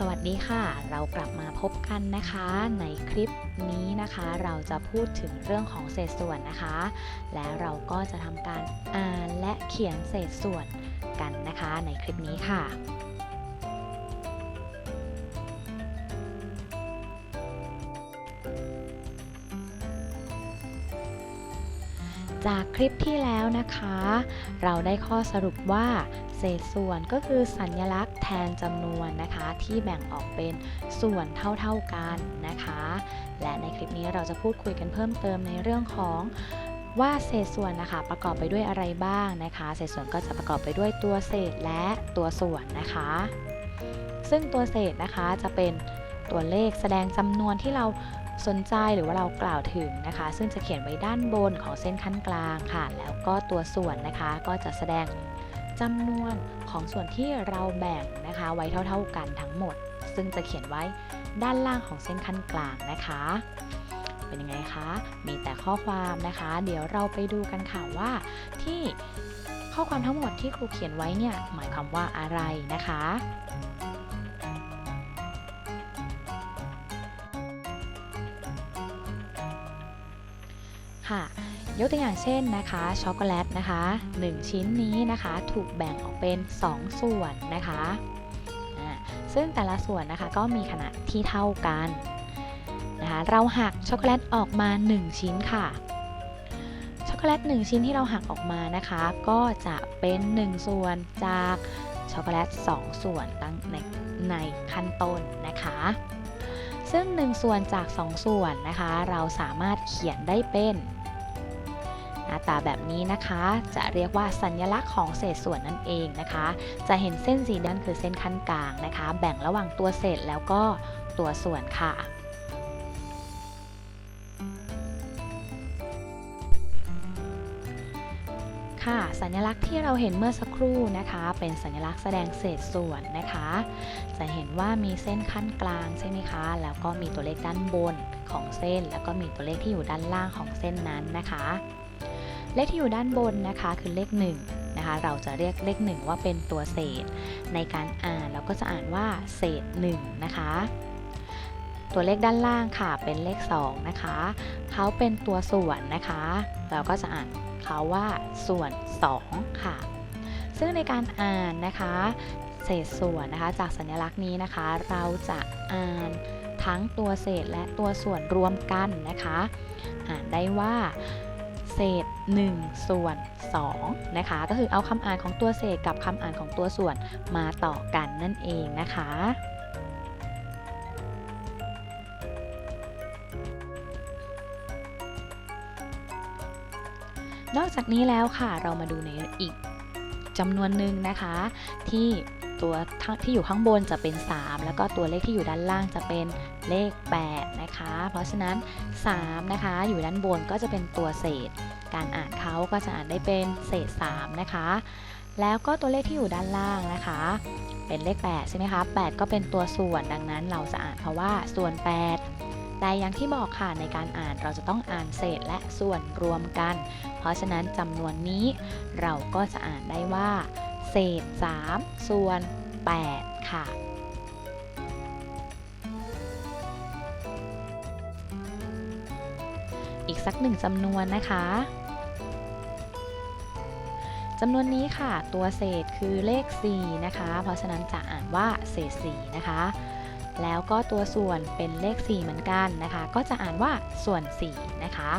สวัสดีค่ะ เรากลับมาพบกันนะคะ ในคลิปนี้นะคะ เราจะพูดถึงเรื่องของเศษส่วนนะคะ และเราก็จะทำการอ่านและเขียนเศษส่วนกันนะคะ ในคลิปนี้ค่ะ จากคลิปที่แล้วนะคะ เราได้ข้อสรุปว่า เศษส่วนก็คือสัญลักษณ์แทนจำนวนนะคะ ที่แบ่งออกเป็นส่วนเท่าๆกันนะคะ และในคลิปนี้เราจะพูดคุยกันเพิ่มเติมในเรื่องของว่าเศษส่วนนะคะประกอบไปด้วยอะไรบ้างนะคะ เศษส่วนก็จะประกอบไปด้วยตัวเศษและตัวส่วนนะคะ ซึ่งตัวเศษนะคะจะเป็นตัวเลขแสดงจำนวนที่เรา สนใจหรือว่าเรากล่าวถึงนะคะ ซึ่งจะเขียนไว้ด้านบนของเส้นขั้นกลางค่ะ แล้วก็ตัวส่วนนะคะก็จะแสดงจำนวนของส่วนที่เราแบ่งนะคะ ไว้เท่าๆกันทั้งหมด ซึ่งจะเขียนไว้ด้านล่างของเส้นขั้นกลางนะคะ เป็นยังไงคะ มีแต่ข้อความนะคะ เดี๋ยวเราไปดูกันค่ะว่าที่ข้อความทั้งหมดที่ครูเขียนไว้เนี่ยหมายความว่าอะไรนะคะ ค่ะ ยกตัวอย่างเช่นนะคะช็อกโกแลตนะคะ 1 ชิ้นนี้นะคะถูกแบ่งออกเป็น 2 ส่วนนะคะซึ่งแต่ละส่วนนะคะก็มีขนาดที่เท่ากันนะคะเราหักช็อกโกแลตออกมา 1 ชิ้นค่ะช็อกโกแลต1 ชิ้นที่เราหักออกมานะคะ ก็จะเป็น 1 ส่วนจากช็อกโกแลต 2 ส่วนตั้งในในขั้นต้นนะคะ ซึ่ง 1 ส่วนจาก 2 ส่วนนะคะ เราสามารถเขียนได้เป็น น้าตาแบบนี้นะคะ จะเรียกว่าสัญลักษณ์ของเศษส่วนนั่นเองนะคะ จะเห็นเส้นสีด้านคือเส้นขั้นกลางนะคะ แบ่งระหว่างตัวเศษแล้วก็ตัวส่วนค่ะค่ะสัญลักษณ์ที่เราเห็นเมื่อสักครู่นะคะ เป็นสัญลักษณ์แสดงเศษส่วนนะคะ จะเห็นว่ามีเส้นขั้นกลางใช่ไหมคะ แล้วก็มีตัวเลขด้านบนของเส้น แล้วก็มีตัวเลขที่อยู่ด้านล่างของเส้นนั้นนะคะ เลขที่อยู่ด้านบนนะคะคือเลข1นะคะเราจะเรียกเลข 1 ว่าเป็นตัวเศษ ในการอ่านเราก็จะอ่านว่าเศษ1นะคะตัวเลขด้านล่างค่ะเป็นเลข 2 นะคะ เขาเป็นตัวส่วนนะคะ เราก็จะอ่านเขาว่าส่วน 2 ค่ะ ซึ่งในการอ่านนะคะ เศษส่วนนะคะ จากสัญลักษณ์นี้นะคะ เราจะอ่านทั้งตัวเศษและตัวส่วนรวมกันนะคะ อ่านได้ว่า เศษ 1 ส่วน 2 นะคะ ก็คือเอาคำอ่านของตัวเศษกับคำอ่านของตัวส่วนมาต่อกันนั่นเองนะคะนอกจากนี้แล้วค่ะเรามาดูในอีกจำนวนหนึ่งนะคะ ที่ ตัวที่อยู่ข้างบนจะเป็น 3 แล้วก็ตัวเลขที่อยู่ด้านล่างจะเป็นเลข 8 นะคะ เพราะฉะนั้น 3 นะคะ อยู่ด้านบนก็จะเป็นตัวเศษ การอ่านเขาก็จะอ่านได้เป็นเศษ 3 นะคะ แล้วก็ตัวเลขที่อยู่ด้านล่างนะคะ เป็นเลข 8 ใช่ไหมคะ 8 ก็เป็นตัวส่วนดังนั้นเราจะอ่านเพราะว่าส่วน 8แต่อย่างที่บอกค่ะในการอ่านเราจะต้องอ่านเศษและส่วนรวมกัน เพราะฉะนั้นจำนวนนี้เราก็จะอ่านได้ว่า ศษ 3 ส่วน 8 ค่ะ อีกสักหนึ่งจำนวนนะคะจำนวนนี้ค่ะ ตัวเศษคือเลข 4 นะคะ เพราะฉะนั้นจะอ่านว่าเศษ 4 นะคะ แล้วก็ตัวส่วนเป็นเลข 4 เหมือนกันนะคะ ก็จะอ่านว่าส่วน 4 นะคะ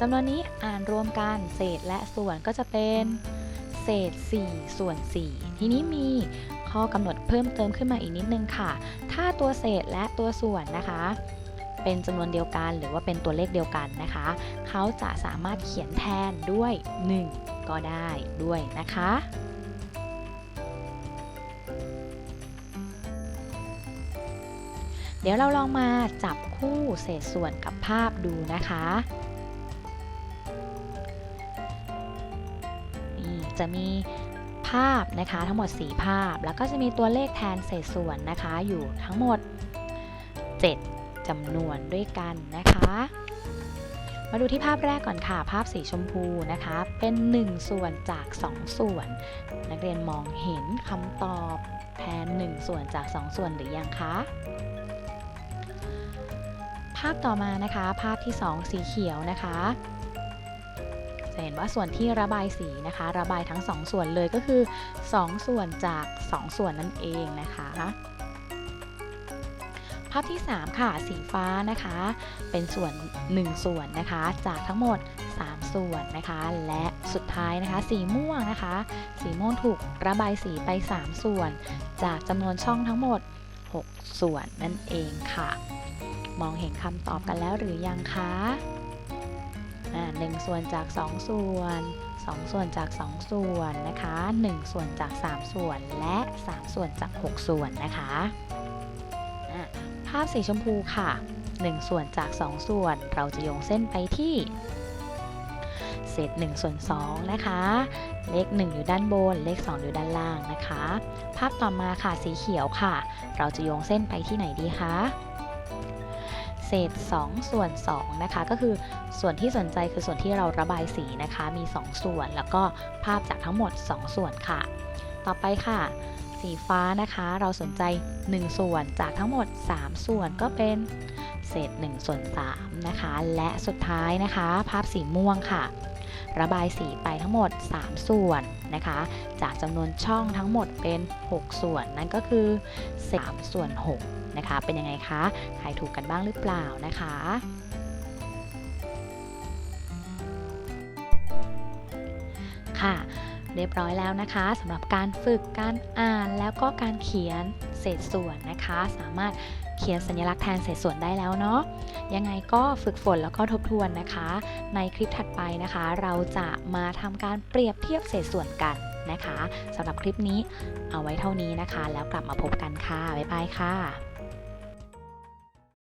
จำนวนนี้อ่านรวมกันเศษและส่วนก็จะเป็น เศษ 4 ส่วน 4 ทีนี้มีข้อกำหนดเพิ่มเติมขึ้นมาอีกนิดนึงค่ะ ถ้าตัวเศษและตัวส่วนนะคะ เป็นจำนวนเดียวกันหรือว่าเป็นตัวเลขเดียวกันนะคะ เขาจะสามารถเขียนแทนด้วย 1 ก็ได้ด้วยนะคะเดี๋ยวเราลองมาจับคู่เศษส่วนกับภาพดูนะคะ จะมีภาพนะคะทั้งหมด 4 ภาพ แล้วก็จะมีตัวเลขแทนเศษส่วนนะคะอยู่ทั้งหมด 7จำนวนด้วยกันนะคะ มาดูที่ภาพแรกก่อนค่ะ ภาพสีชมพูนะคะ เป็น 1 ส่วนจาก 2 ส่วน นักเรียนมองเห็นคำตอบแทน 1 ส่วนจาก 2 ส่วนหรือยังคะภาพต่อมานะคะ ภาพที่ 2 สีเขียวนะคะ จะเห็นว่าส่วนที่ระบายสีนะคะ ระบายทั้ง 2 ส่วนเลยก็คือ 2 ส่วนจาก 2 ส่วนนั่นเองนะคะภาพที่ 3 ค่ะ สีฟ้านะคะ เป็นส่วน 1 ส่วนนะคะ จากทั้งหมด 3 ส่วนนะคะ และสุดท้ายนะคะ สีม่วงนะคะ สีม่วงถูกระบายสีไป 3 ส่วน จากจำนวนช่องทั้งหมด 6 ส่วนนั่นเองค่ะ มองเห็นคำตอบกันแล้วหรือยังคะ หนึ่งส่วนจาก 2 ส่วน 2 ส่วนจาก 2 ส่วนนะคะ 1 ส่วนจาก 3 ส่วน และ 3 ส่วนจาก 6 ส่วนนะคะภาพสีชมพูค่ะ 1 ส่วนจาก 2 ส่วน เราจะโยงเส้นไปที่เศษ1ส่วน2นะคะ เลข 1 อยู่ด้านบน เลข 2 อยู่ด้านล่างนะคะ ภาพต่อมาค่ะสีเขียวค่ะ เราจะโยงเส้นไปที่ไหนดีคะ ษ2ส่วน2นะคะก็คือส่วนที่สนใจคือส่วนที่เราระบายสีนะคะมี 2 ส่วน แล้วก็ภาพจากทั้งหมด 2 ส่วนค่ะ ต่อไปค่ะ สีฟ้านะคะเราสนใจ 1 ส่วนจากทั้งหมด 3 ส่วนก็เป็นเศษ1ส่วน3นะคะ และสุดท้ายนะคะ ภาพสีม่วงค่ะ ระบายสีไปทั้งหมด 3 ส่วนนะคะ จากจำนวนช่องทั้งหมดเป็น 6 ส่วน นั่นก็คือ3ส่วน6นะคะ เป็นยังไงคะทายถูกกันบ้างหรือเปล่านะคะค่ะเรียบร้อยแล้วนะคะสำหรับการฝึกการอ่านแล้วก็การเขียนเศษส่วนนะคะ สามารถ ขียนสัญลักษณ์แทนเศษส่วนได้แล้วเนาะยังไงก็ฝึกฝนแล้วก็ทบทวนนะคะ ในคลิปถัดไปนะคะ เราจะมาทำการเปรียบเทียบเศษส่วนกันนะคะสำหรับคลิปนี้เอาไว้เท่านี้นะคะ แล้วกลับมาพบกันค่ะบ๊ายบายค่ะ